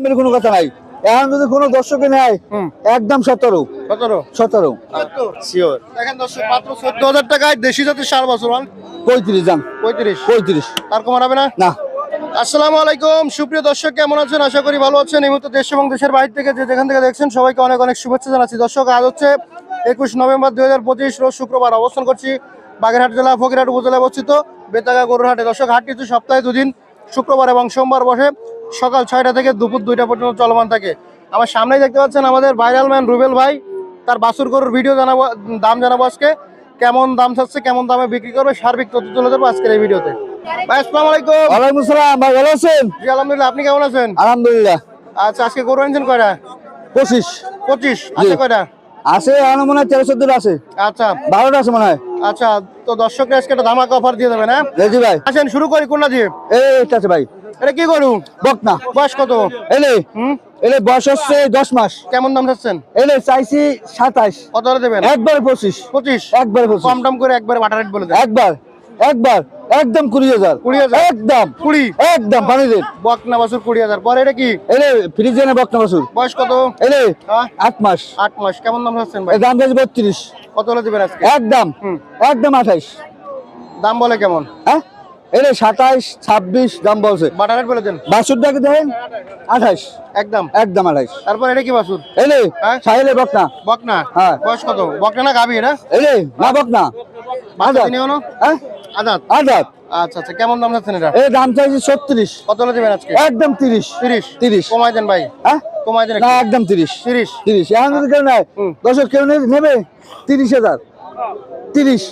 দামের কোনো কথা নাই। এখন যদি কোনো দর্শকে নেয় হুম। একদম সতেরো। সতেরো? সতেরো। শিওর দেখেন দর্শক মাত্র চোদ্দ হাজার টাকায় দেশি জাতের সার বছর পঁয়ত্রিশ যান পঁয়ত্রিশ? পঁয়ত্রিশ। তার কম হবে না? না। আসসালামু আলাইকুম। সুপ্রিয় দর্শক কেমন আছেন? আশা করি ভালো আছেন। এই মুহূর্তে দেশ এবং দেশের বাইরে থেকে যে যেখান থেকে দেখছেন সবাইকে অনেক অনেক শুভেচ্ছা জানাচ্ছি। দর্শক আজ হচ্ছে একুশ নভেম্বর দুই হাজার পঁচিশ রোজ শুক্রবার অবস্থান করছি বাগেরহাট জেলা ফকিরহাট উপজেলায় অবস্থিত বেতাগা গরুরহাটে। দর্শক হাটটি হচ্ছে সপ্তাহে দুদিন শুক্রবার এবং সোমবার বসে সকাল ছয়টা থেকে দুপুর দুইটা পর্যন্ত চলমান থাকে আমার সামনেই দেখতে পাচ্ছেন আমাদের ভাইরাল ম্যান রুবেল ভাই তার বাসুর গরুর ভিডিও জানাব দাম জানাব আজকে কেমন দাম চাচ্ছে কেমন দামে বিক্রি করবে সার্বিক তথ্য তুলে ধরবো আজকের এই ভিডিওতে ভাই আসসালামু আলাইকুম ওয়ালাইকুম সালাম ভাই ভালো আছেন জি আলহামদুলিল্লাহ আপনি কেমন আছেন আলহামদুলিল্লাহ আচ্ছা আজকে গরু আনছেন কয়টা পঁচিশ পঁচিশ আছে কয়টা আছে এখন মনে হয় তেরো চোদ্দ আছে আচ্ছা বারোটা আছে মনে হয় আচ্ছা তো দর্শকরা আজকে একটা ধামাকা অফার দিয়ে দেবেন হ্যাঁ ভাই আসেন শুরু করি কোনটা দিয়ে এই আছে ভাই এটা কি গরু? বকনা। বয়স কত? এলে এলে বয়স হচ্ছে দশ মাস। কেমন দাম চাচ্ছেন? এলে চাইছি সাতাইশ কত দেবেন? একবারে পঁচিশ। পঁচিশ? একবারে পঁচিশ। কম দাম করে একবার রেট বলে দেন। একবার একবার একদম কুড়ি হাজার। কুড়ি হাজার? একদম। কুড়ি? একদম পানি রেট বকনা বাছুর কুড়ি হাজার। পরে এটা কি? এলে ফ্রিজে এনে বকনা বাসুর বয়স কত? এলে হ্যাঁ? আট মাস। আট মাস। কেমন দাম চাচ্ছেন ভাই? দাম চাইছি বত্রিশ। কত হলে দেবেন আজকে? একদম। একদম আঠাইশ। দাম বলে কেমন? হ্যাঁ? এলে সাতাইশ ছাব্বিশ দাম বলছে। বাটার রেট বলে দেন। বাসুরটাকে দেখেন? আঠাইশ। একদম। একদম আঠাইশ। তারপর এটা কি বাছুর এলে হ্যাঁ? সাহেলে বকনা। বকনা? হ্যাঁ। বয়স কত? বকনা না গাবি এটা? এলে না বকনা। দিনে হ্যাঁ? আদাত আদাত আচ্ছা আচ্ছা। কেমন দাম চাচ্ছেন এটা? এর দাম চাইছি ছত্রিশ। কত দেবেন আজকে? একদম তিরিশ। তিরিশ। তিরিশ। কমাই দেন ভাই। হ্যাঁ? কমাই দেন না একদম তিরিশ। তিরিশ। তিরিশ। এখন যদি কেউ নেয়। দর্শক কেউ নেবে? তিরিশ হাজার। তিরিশ।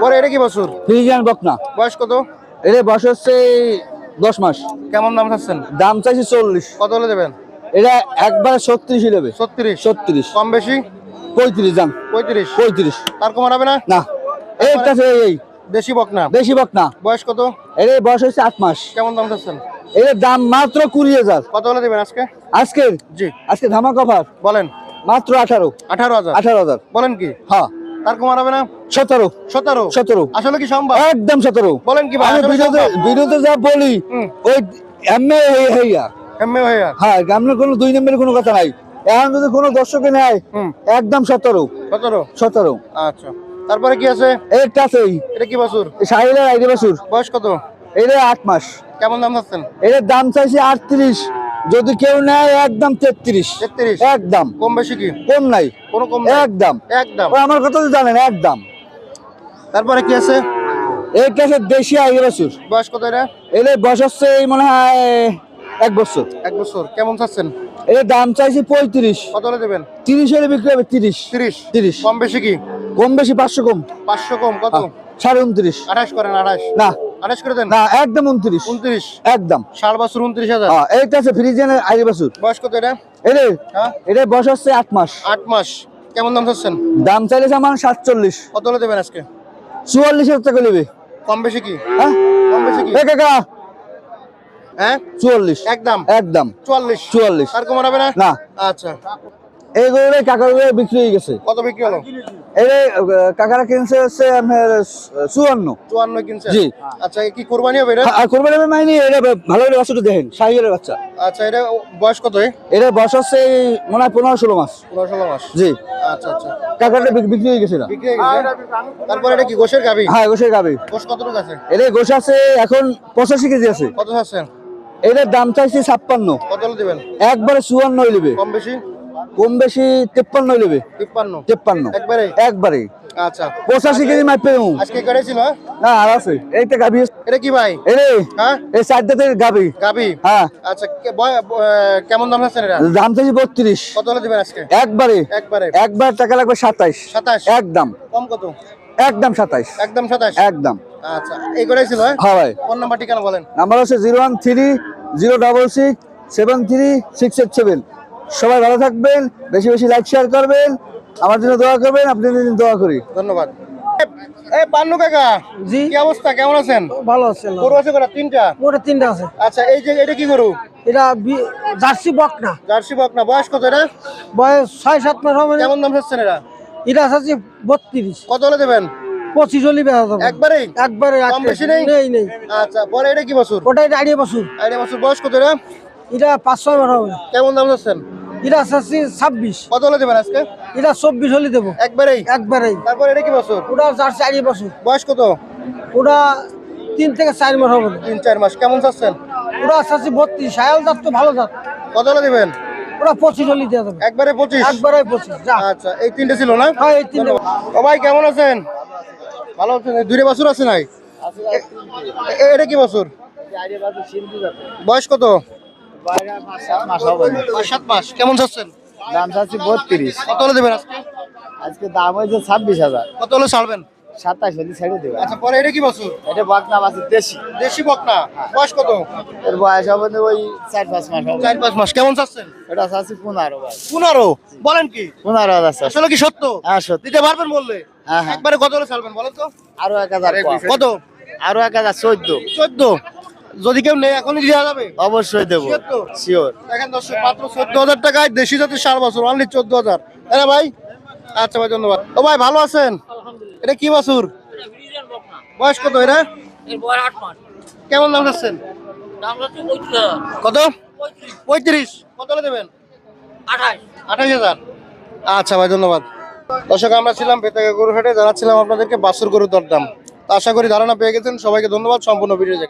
পরে এটা কি বছর? ফ্রিজিয়ান বকনা। বয়স কত? এর বয়স হচ্ছে দশ মাস। কেমন দাম চাচ্ছেন? দাম চাইছি চল্লিশ। কত হলে দেবেন? এটা একবার ছত্রিশই নেবে। ছত্রিশ? ছত্রিশ। কম বেশি? পঁয়ত্রিশ দাম। পঁয়ত্রিশ? পঁয়ত্রিশ। তার কম হবে না? না। এইটা আছে এই। দেশি বকনা। বেশি বকনা। বয়স কত? এর বয়স হচ্ছে আট মাস। কেমন দাম চাচ্ছেন? এর দাম মাত্র কুড়ি হাজার। কত হলে দেবেন আজকে? আজকের? জি। আজকে ধামাক অফার বলেন। মাত্র আঠারো। আঠারো হাজার। আঠারো হাজার। বলেন কি? হ্যাঁ। তার কম হবে না? সতেরো। সতেরো? সতেরো। আসলে কি সম্ভব? একদম সতেরো। বলেন কি আমি আসলে ভিডিওতে সম্ভব? ভিডিওতে যা বলি ওই এমনি হইয়া। এমএ হয়ে হ্যাঁ কোনো দুই নম্বরের কোনো কথা নাই। এখন যদি কোনো দর্শকে নেয় একদম সতেরো। সতেরো? সতেরো। আচ্টা তারপরে কি আছে? আছেই এটা কি বাছুর? সাহিলের আইডি বাসুর বয়স কত? এটা আট মাস। কেমন দাম চাচ্ছেন? এটার দাম চাইছে আটত্রিশ। যদি কেউ নেয় একদম তেত্রিশ। তেত্রিশ। একদম কম বেশি কি? কম নাই। কোনো কম একদম একদম আমার কথা তো জানেন একদম তারপরে কি আছে? এই কাছে দেশি আইডি বাসুর বয়স কত এটা? এর বয়স হচ্ছে এই মনে হয় এক বছর। এক বছর। কেমন চাচ্ছেন? এর দাম চাইছি পঁয়ত্রিশ। কত হলে দেবেন? তিরিশ হলে বিক্রি হবে তিরিশ। তিরিশ। তিরিশ। কম বেশি কি? কম বেশি পাঁচশো কম। পাঁচশো কম। কত? হ্যাঁ, সাড়ে উনত্রিশ। আঠাশ করেন আঠাশ। না। আঠাশ করে দেন? না একদম উনত্রিশ। উনত্রিশ? একদম। ষাট বছর উনত্রিশ হাজার? হ্যাঁ, এইটা আছে বয়স কত এটা? হ্যাঁ? এটা বয়স হচ্ছে আট মাস। আট মাস। কেমন দাম চাচ্ছেন? দাম চাইলেছে আমার সাতচল্লিশ। কত হলে দেবেন আজকে? চুয়াল্লিশ হাজার টাকা নেবে। কম বেশি কি? হ্যাঁ? কম বেশি কি? কাকা! হ্যাঁ? চুয়াল্লিশ। একদম? একদম। চুয়াল্লিশ? চুয়াল্লিশ। আর কম হবে না? না। আচ্ছা। এই গরুরে কাকার বিক্রি হয়ে গেছে। কত বিক্রি হলো? এই কাকারা কিনছে হচ্ছে আপনার চুয়ান্ন। চুয়ান্ন কিনছে? জি। আচ্ছা কি কোরবানি হবে এটা? আর কোরবানি আমি মাইনি এটা ভালো করে বাচ্চাটা দেখেন সাহিলের বাচ্চা। আচ্ছা এটা বয়স কত এটা বয়স হচ্ছে মনে হয় পনেরো ষোলো মাস। পনেরো ষোলো মাস। জি। আচ্ছা আচ্ছা। বিক্রি হয়ে গেছে বিক্রি হয়ে গেছে তারপরে এটা কি গোশের গাবি হ্যাঁ গোসের গাবি গোশ কতটুকু আছে? এটা গোস আছে এখন পঁচাশি কেজি আছে। কত এটার দাম চাইছে ছাপ্পান্ন। কত হলে একবারে চুয়ান্ন নেবে। কম বেশি? কম বেশি তেপ্পান্ন নেবে। তিপ্পান্ন। তেপ্পান্ন। একবারে? একবারে। আচ্ছা। পঁচাশি কেজি মাপে দেবো। আজকে কেটেছিল হ্যাঁ? না আর আছে। এইটা গাবি এটা কি ভাই? এরে হ্যাঁ? এই হ্যাঁ। আচ্ছা কেমন দাম চাচ্ছেন এটা? দাম চাইছি বত্রিশ। কত হলে দেবেন আজকে? একবারে। একবারে। একবার টাকা লাগবে সাতাইশ। সাতাশ একদম। কম কত? একদম সাতাইশ। একদম একদম। আচ্ছা। এই কটাই ছিল হ্যাঁ? হ্যাঁ ভাই। ফোন নাম্বার ঠিকানা বলেন। নাম্বার হচ্ছে zero one three zero double six seven three six eight seven. সবাই ভালো থাকবেন বেশি বেশি লাইক শেয়ার করবেন। আমার জন্য দোয়া করবেন আপনাদের জন্য দোয়া করি। ধন্যবাদ। এই পান্নু কাকা জি। কি অবস্থা? কেমন আছেন? ভালো আছে না গরু আছে কটা? তিনটা? ওটা তিনটা আছে। আচ্ছা এই যে এটা কি গরু? এটা জার্সি বক না জার্সি বক না বয়স কত এটা? বয়স ছয় সাত মাস হবে না। কেমন দাম চাচ্ছেন এটা? এটা আছে বত্রিশ। কত হলে দেবেন? পঁচিশ হলি যাবে। একবারে কম বেশি নেই? নেই নেই। আচ্ছা পরে এটা কি বছর? ওটা এটা আড়িয়ে বছর। আড়াই বছর। বয়স কত এটা? এটা পাঁচ ছয় মাস হবে। কেমন দাম যাচ্ছেন এটা চাচ্ছি ছাব্বিশ। কত হলে দেবেন আজকে? এটা চব্বিশ হলে দেবো। একবারেই? একবারেই। তারপর এটা কি বছর? ওটা চার চারি বছর। বয়স কত? ওটা তিন থেকে চার মাস হবে। তিন চার মাস। কেমন চাচ্ছেন? ওটা চাচ্ছি বত্রিশ। সায়াল জাত তো ভালো জাত। কত হলে দেবেন? ওটা পঁচিশ হলে দেওয়া যাবে। একবারে পঁচিশ? একবারে পঁচিশ যা। আচ্ছা এই তিনটে ছিল না? হ্যাঁ এই তিনটে। ও ভাই কেমন আছেন? ভালো আছেন? এই বছর আছে নাই? এটা কি বছর? বয়স কত? পাঁচ সাত মাস। কেমন চাচ্ছেন? দাম চাচ্ছি বত্রিশ। কত হলে দেবেন আজকে? আজকে দাম হয়েছে ছাব্বিশ হাজার। কত হলে ছাড়বেন? সাতাশ হলে ছেড়ে দেবে আচ্ছা পরে এটা কি বছর? এটা বাগনাম আছে দেশি। দেশি বকনা। বয়স কত? এর বয়স হবে ওই চার পাঁচ মাস হবে। চার পাঁচ মাস। কেমন চাচ্ছেন? এটা চাচ্ছি পনেরো পনেরো? বলেন কি? পনেরো হাজার আসলে কি সত্য? হ্যাঁ সত্যি। দিতে পারবেন বললে? হ্যাঁ হ্যাঁ। একবারে কত হলে ছাড়বেন বলেন তো? আরও এক হাজার। কত? আরও এক হাজার চোদ্দ। চোদ্দ? যদি কেউ নেই এখনই দেওয়া যাবে? অবশ্যই দেবো? শিওর দেখেন দর্শক মাত্র চোদ্দ হাজার টাকায় দেশি জাতের সার বছর অনলি চোদ্দ হাজার না ভাই আচ্ছা ভাই ধন্যবাদ। ও ভাই ভালো আছেন? এটা কি বছর? বয়স কত এর বয়স আট মাস। কেমন দাম যাচ্ছেন? পঁয়ত্রিশ কত? পঁয়ত্রিশ। কত দেবেন? আঠাশ। আঠাশ হাজার। আচ্ছা ভাই ধন্যবাদ। দর্শক আমরা ছিলাম বেতাগা গরু হাটে জানাচ্ছিলাম আপনাদেরকে বাসুর গরুর দরদাম। তো আশা করি ধারণা পেয়ে গেছেন। সবাইকে ধন্যবাদ। সম্পূর্ণ ভিডিও দেখে